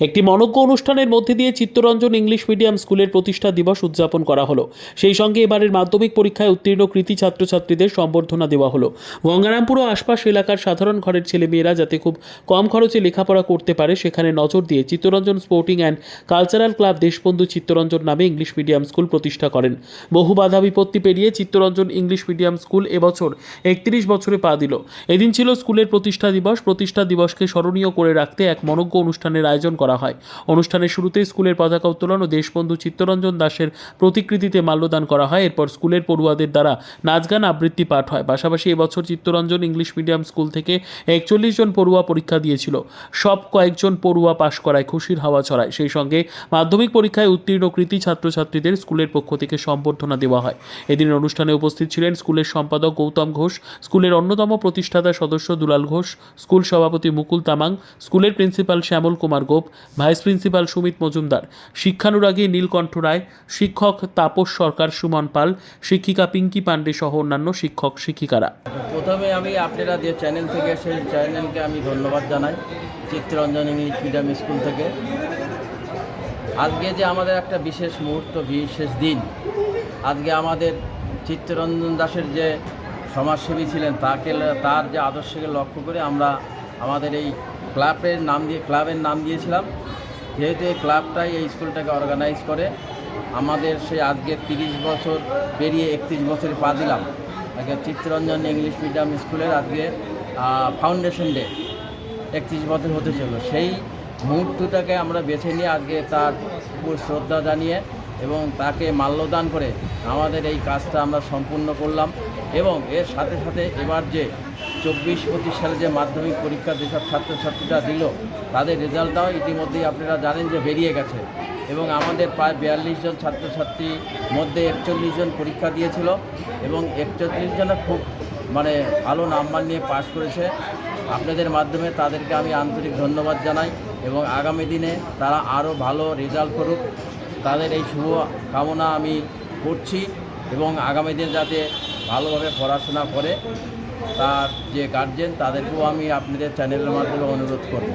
একটি মনজ্ঞ অনুষ্ঠানের মধ্যে দিয়ে চিত্তরঞ্জন ইংলিশ মিডিয়াম স্কুলের প্রতিষ্ঠা দিবস উদযাপন করা হলো। সেই সঙ্গে এবারের মাধ্যমিক পরীক্ষায় উত্তীর্ণ কৃতি ছাত্রছাত্রীদের সম্বর্ধনা দেওয়া হলো। গঙ্গারামপুর ও আশপাশ এলাকার সাধারণ ঘরের ছেলেমেয়েরা যাতে খুব কম খরচে লেখাপড়া করতে পারে, সেখানে নজর দিয়ে Chittaranjan sporting and cultural club Deshbandhu Chittaranjan নামে ইংলিশ মিডিয়াম স্কুল প্রতিষ্ঠা করেন। বহু বাধা বিপত্তি পেরিয়ে চিত্তরঞ্জন ইংলিশ মিডিয়াম স্কুল এবছর একত্রিশ বছরে পা দিল। এদিন ছিল স্কুলের প্রতিষ্ঠা দিবস। প্রতিষ্ঠা দিবসকে স্মরণীয় করে রাখতে এক মনজ্ঞ অনুষ্ঠানের আয়োজন করা হয়। অনুষ্ঠানের শুরুতেই স্কুলের পতাকা উত্তোলন ও দেশবন্ধু চিত্তরঞ্জন দাসের প্রতিকৃতিতে মাল্যদান করা হয়। এরপর স্কুলের পড়ুয়াদের দ্বারা নাচ গান আবৃত্তি পাঠ হয়। পাশাপাশি এবছর চিত্তরঞ্জন ইংলিশ মিডিয়াম স্কুল থেকে একচল্লিশ জন পড়ুয়া পরীক্ষা দিয়েছিল। সব কয়েকজন পড়ুয়া পাশ করায় খুশির হাওয়া ছড়ায়। সেই সঙ্গে মাধ্যমিক পরীক্ষায় উত্তীর্ণ কৃতি ছাত্রছাত্রীদের স্কুলের পক্ষ থেকে সম্বর্ধনা দেওয়া হয়। এদিন অনুষ্ঠানে উপস্থিত ছিলেন স্কুলের সম্পাদক গৌতম ঘোষ, স্কুলের অন্যতম প্রতিষ্ঠাতা সদস্য দুলাল ঘোষ, স্কুল সভাপতি মুকুল তামাং, স্কুলের principal Shyamal Kumar Gope vice principal Sumit Majumdar, শিক্ষানুরাগী Nilkantha Roy, শিক্ষক তাপস সরকার, সুমন পাল, শিক্ষিকা পিঙ্কি পাণ্ডে সহ অন্যান্য শিক্ষক শিক্ষিকারা। প্রথমে আমি আপনারা যে চ্যানেল থেকে সেই চ্যানেলকে আমি ধন্যবাদ জানাই, চিত্তরঞ্জন ইংলিশ মিডিয়াম স্কুল থেকে। আজকে যে আমাদের একটা বিশেষ মুহূর্ত, বিশেষ দিন, আজকে আমাদের চিত্তরঞ্জন দাসের যে সমাজসেবী ছিলেন, তাকে তার যে আদর্শকে লক্ষ্য করে আমরা আমাদের এই ক্লাবের নাম দিয়ে, ক্লাবের নাম দিয়েছিলাম। যেহেতু এই ক্লাবটাই এই স্কুলটাকে অর্গানাইজ করে, আমাদের সেই আজকে তিরিশ বছর পেরিয়ে একত্রিশ বছরে পা দিলাম। আজকে চিত্তরঞ্জন ইংলিশ মিডিয়াম স্কুলের আজকে ফাউন্ডেশন ডে একত্রিশ বছর হতে চলল। সেই মুহূর্তটাকে আমরা বেছে নিয়ে আজকে তার উপর শ্রদ্ধা জানিয়ে এবং তাকে মাল্যদান করে আমাদের এই কাজটা আমরা সম্পূর্ণ করলাম এবং এর সাথে সাথে এবার যে চব্বিশ পঁচিশ সালে যে মাধ্যমিক পরীক্ষা যেসব ছাত্রছাত্রীরা দিল, তাদের রেজাল্টটাও ইতিমধ্যেই আপনারা জানেন যে বেরিয়ে গেছে। এবং আমাদের প্রায় বিয়াল্লিশ জন ছাত্রছাত্রীর মধ্যে একচল্লিশ জন পরীক্ষা দিয়েছিল এবং একচল্লিশ জনে খুব মানে ভালো নাম্বার নিয়ে পাশ করেছে। আপনাদের মাধ্যমে তাদেরকে আমি আন্তরিক ধন্যবাদ জানাই এবং আগামী দিনে তারা আরও ভালো রেজাল্ট করুক। তাদের এই শুভ কামনা আমি করছি এবং আগামী দিনে যাতে ভালোভাবে পড়াশোনা করে তার যে গার্জেন তাদেরকেও আমি আপনাদের চ্যানেলের মাধ্যমে অনুরোধ করব।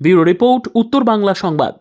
ব্যুরো রিপোর্ট, উত্তর বাংলা সংবাদ।